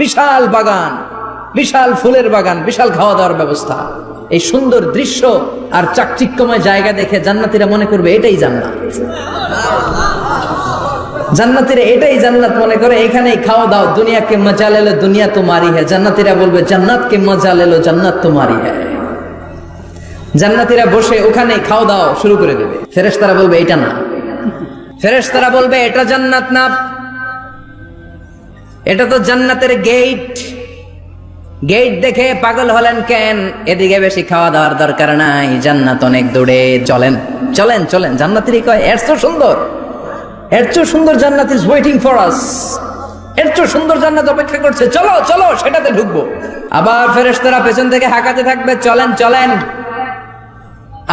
বিশাল বাগান, বিশাল ফুলের বাগান, বিশাল খাওয়া দাওয়ার ব্যবস্থা। এই সুন্দর দৃশ্য আর চাকচিক্যময় জায়গা দেখে জান্নাতিরা মনে করবে এটাই জান্নাত। জান্নাতিরা এটাই জান্নাত মনে করে, এখানেই খাওয়া দাও দুনিয়াকে মজা লেলো, দুনিয়া তোমারি হ্যাঁ জান্নাতিরা বলবে, জান্নাতকে মজা লেলো, জান্নাত তোমারি হ্যাঁ জান্নাতিরা বসে ওখানে খাওয়া দাওয়া শুরু করে দেবে। ফেরেশতারা বলবে, এটা না। ফেরেশতারা বলবে, এটা জান্নাত না। এটা তো জান্নাতের গেট গেট দেখে পাগল হলেন কেন? এদিকে বেশি খাওয়া দাওয়ার দরকার নাই, জান্নাত অনেক দূরে। চলেন চলেন চলেন। জান্নাতেরই কয়, এর তো সুন্দর। এর চেয়ে সুন্দর জান্নাত ইজ ওয়েটিং ফর আস এর চেয়ে সুন্দর জান্নাত অপেক্ষা করছে। চলো চলো, সেটাতে ঢুকবো। আবার ফেরেশতারা পেছন থেকে হাঁকাতে থাকবে। চলেন চলেন।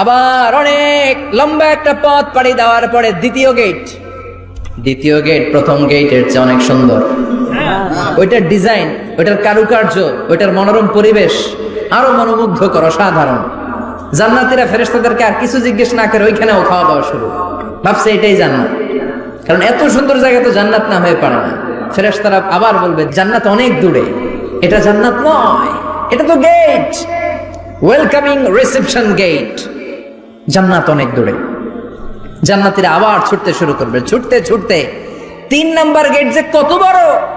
আবার অনেক লম্বা একটা পথ পাড়ি দেওয়ার পরে দ্বিতীয় গেট দ্বিতীয় গেট প্রথম গেটের চেয়ে অনেক সুন্দর। ওইটার ডিজাইন, ওইটার কারুকার্য, ওইটার মনোরম পরিবেশ আরও মনোমুগ্ধকর, অসাধারণ। জান্নাতিরা ফেরেশতাদেরকে আর কিছু জিজ্ঞেস না করে ওইখানেও খাওয়া দাওয়া শুরু। ভাবছে এটাই জান্নাত। কারণ এত সুন্দর জায়গা তো জান্নাত না হয়ে পারে না। ফেরেশতারা আবার বলবে, জান্নাত অনেক দূরে। এটা জান্নাত নয়। এটা তো গেট। Welcoming reception gate. জান্নাত অনেক দূরে। জান্নাতিরা আবার ছুটতে শুরু করবে। ছুটতে ছুটতে তিন নাম্বার গেট যে কত বড়!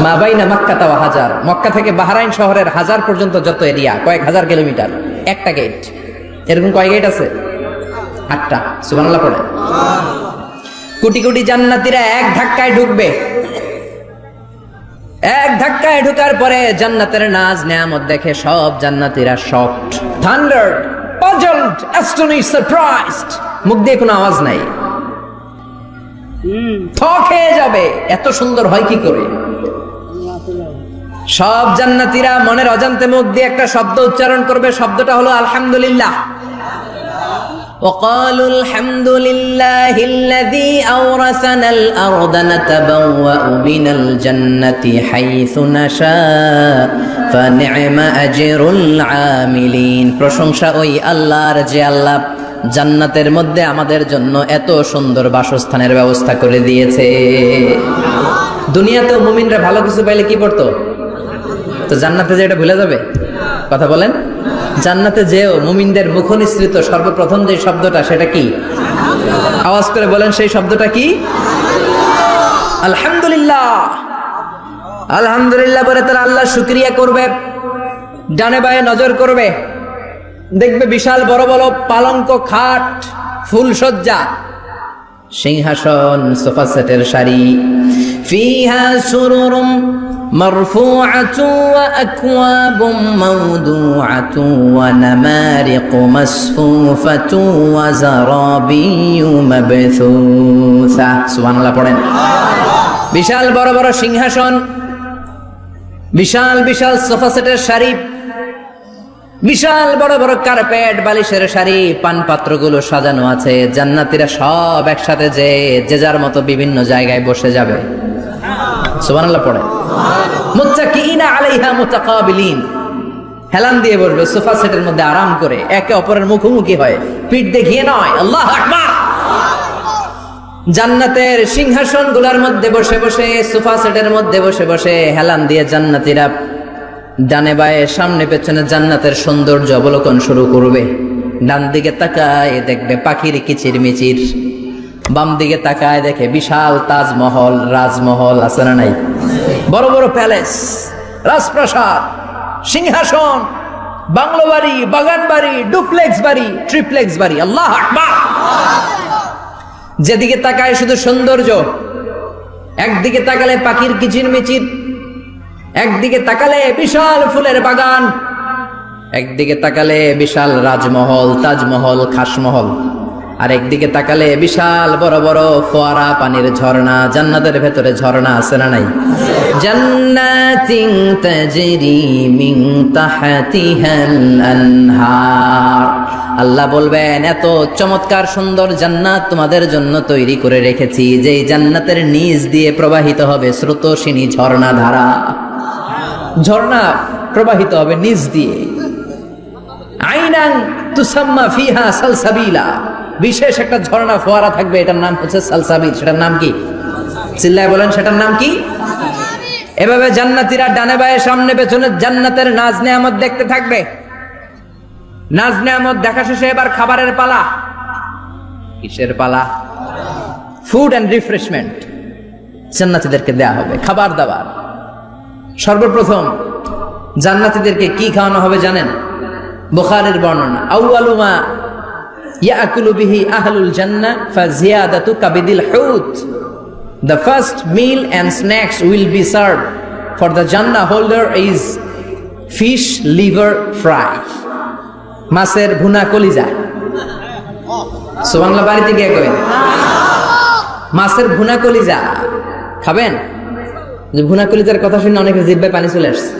মা বাইনা মক্কা হাজার। মক্কা থেকে বাহরাইন শহরের হাজার পর্যন্ত যত এরিয়া, কয়েক হাজার কিলোমিটার। একটা গেট এরকম কয় গেট আছে? আটটা। সুবানাল্লাহ পড়ে। কোটি কোটি জান্নাতিরা এক ধাক্কায় ঢুকবে। এক ধাক্কায় ঢুকার পরে জান্নাতের নাজ নেয়ামত দেখে সব জান্নাতিরা shocked thundered puzzled astonish surprised মুখ দিয়ে কোনো আওয়াজ নাই। থ খেয়ে যাবে এত সুন্দর হয় কি করে সব জান্নাতিরা মনের অজান্তে মুখ দিয়ে একটা শব্দ উচ্চারণ করবে শব্দটা হলো আলহামদুলিল্লাহ وقالوا الحمد لله الذي أورثنا الأرض نتبوأ من الجنة حيث نشاء فنعم أجر العاملين প্রশংসা ওই আল্লাহর যে আল্লাহ জান্নাতের মধ্যে আমাদের জন্য এত সুন্দর বাসস্থানের ব্যবস্থা করে দিয়েছে। দুনিয়াতেও মুমিনরা ভালো কিছু পাইলে কি করতো তো জান্নাতে যে এটা ভুলে যাবে? কথা বলেন। জান্নাতে যেও মুমিনদের মুখ নিঃসৃত সর্বপ্রথম যে শব্দটা সেটা কি? আওয়াজ করে বলেন, সেই শব্দটা কি? আলহামদুলিল্লাহ। আলহামদুলিল্লাহ বলে তারা আল্লাহ শুক্রিয়া করবে, ডানে বায়ে নজর করবে। দেখবে বিশাল বড় বড় পালঙ্ক খাট ফুলসজ্জা সিংহাসন সোফা সেটের শাড়ি ফিহা সুরুরুম مرفوعة وأكواب موضوعة ونمارق مصفوفة وزرابي مبثوثة سبحان الله পড়েন বিশাল বড় বড় সিংহাসন বিশাল বিশাল সোফা সেটের শাড়ি বিশাল বড় বড় কার্পেট, বালিশের শাড়ি পান সাজানো আছে। জান্নাতীরা সব একসাথে যে যে যার মতো বিভিন্ন জায়গায় বসে যাবে। পড়ে। আলাইহা মুতাকাবিলিন। হেলান দিয়ে বসবে, সোফা সেটের মধ্যে আরাম করে। একে অপরের মুখোমুখি হয়। পিঠ দেখিয়ে নয়, আল্লাহ আকবার। জান্নাতের সিংহাসনগুলার মধ্যে বসে বসে, সোফা সেটের মধ্যে বসে বসে হেলান দিয়ে জান্নাতীরা ডানে বায়ে, সামনে পেছনে জান্নাতের সৌন্দর্য অবলোকন শুরু করবে। ডান দিকে তাকায় দেখবে পাখির কিচির মিচির বাম দিকে তাকায় দেখে বিশাল তাজমহল, রাজমহল আছে না নাই? বড় বড় প্যালেস, রাজপ্রাসাদ, সিংহাসন, বাংলো বাড়ি, বাগান বাড়ি, ডুপ্লেক্স বাড়ি, ট্রিপ্লেক্স বাড়ি। আল্লাহ যেদিকে তাকায় শুধু সৌন্দর্য, একদিকে তাকালে পাখির কিচির মিচির একদিকে তাকালে বিশাল ফুলের বাগান, একদিকে তাকালে বিশাল রাজমহল, তাজমহল, খাসমহল আর একদিকে তাকালে বিশাল বড় বড় ফোয়ারা পানির ঝর্ণা, জান্নাতের ভেতরে ঝর্ণা আছে না নাই? আল্লাহ বলবেন, এত চমৎকার সুন্দর জান্নাত তোমাদের জন্য তৈরি করে রেখেছি, যেই জান্নাতের নিচ দিয়ে প্রবাহিত হবে স্রোতসিনী ঝর্ণা ধারা ঝর্ণা প্রবাহিত হবে নিচ দিয়ে। আইনাং তুসাম্মা ফিহা সালসাবিলা। বিশেষ একটা ঝর্ণা ফোয়ারা থাকবে, এটার নাম হচ্ছে সালসাবিল। সেটার নাম কি? চিল্লায় বলেন, সেটার নাম কি? এভাবে জান্নাতীরা ডানে বায়ে, সামনে পেছনে জান্নাতের নাজ নেয়ামত দেখতে থাকবে। নাজ নেয়ামত দেখা শেষে এবার খাবারের পালা। কিসের পালা? Food and refreshment. জান্নাতীদেরকে দেয়া হবে, খাবার দাবার। সর্বপ্রথম, জান্নাতীদেরকে কি খাওয়ানো হবে জানেন? বুখারের বর্ণনা আউয়ালুমা ইয়াকুলু বিহি আহলুল জান্নাহ ফাজিয়াদাতু কাবিদিল হুত। The first meal and snacks will be served. For the Jannah holder is fish liver fry. মাছের ভুনা কলিজা। সুবাংলা বাড়িতে গিয়ে মাছের খাবেন? যে ভুনা কলিজার কথা শুনে অনেকে জিব্বায় পানি চলে আসছে।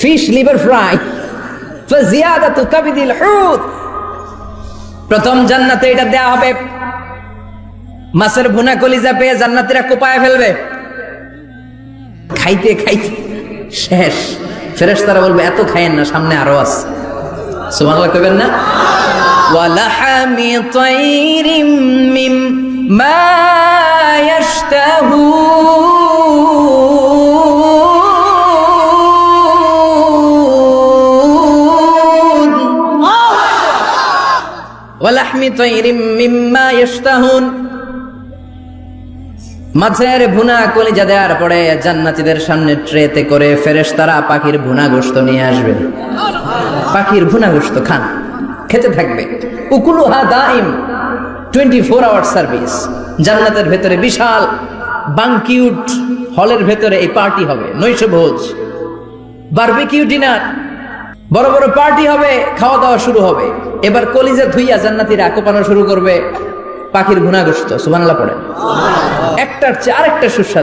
ফিশ লিভার ফ্রাই ফাজিয়াদাতু কাবিদিল হুত প্রথম জান্নাতে এটা দেয়া হবে। মাছের ভুনা কলিজা পেয়ে জান্নাতীরা কোপায় ফেলবে। খাইতে খাইতে। শেষ। ফেরেশতারা বলবে, এত খাইয়েন না, সামনে আরও আছে। সুবহানাল্লাহ কইবেন না? ওয়ালাহামি তাইরিম মিম মাছের ভুনা কলিজা পরে সামনে ট্রেতে করে পাখির ভুনা গোশত নিয়ে আসবে। পাখির ভুনা গোশত খান, খেতে থাকবে। উকুলুহা দাইম টোয়েন্টি ফোর আওয়ার সার্ভিস। জান্নাতের ভেতরে বিশাল বাংকিউট হলের ভেতরে এই পার্টি হবে। নৈশ ভোজ, বারবিকিউ ডিনার, বড় বড় পার্টি হবে, খাওয়া দাওয়া শুরু হবে। এবার কলিজে ধুইয়া জান্নাতিরা কোপানো শুরু করবে। পাখির ঘুণাগ্রস্ত গোশত সুবহানাল্লাহ পড়ে একটার চেয়ে আরেকটা সুস্বাদু।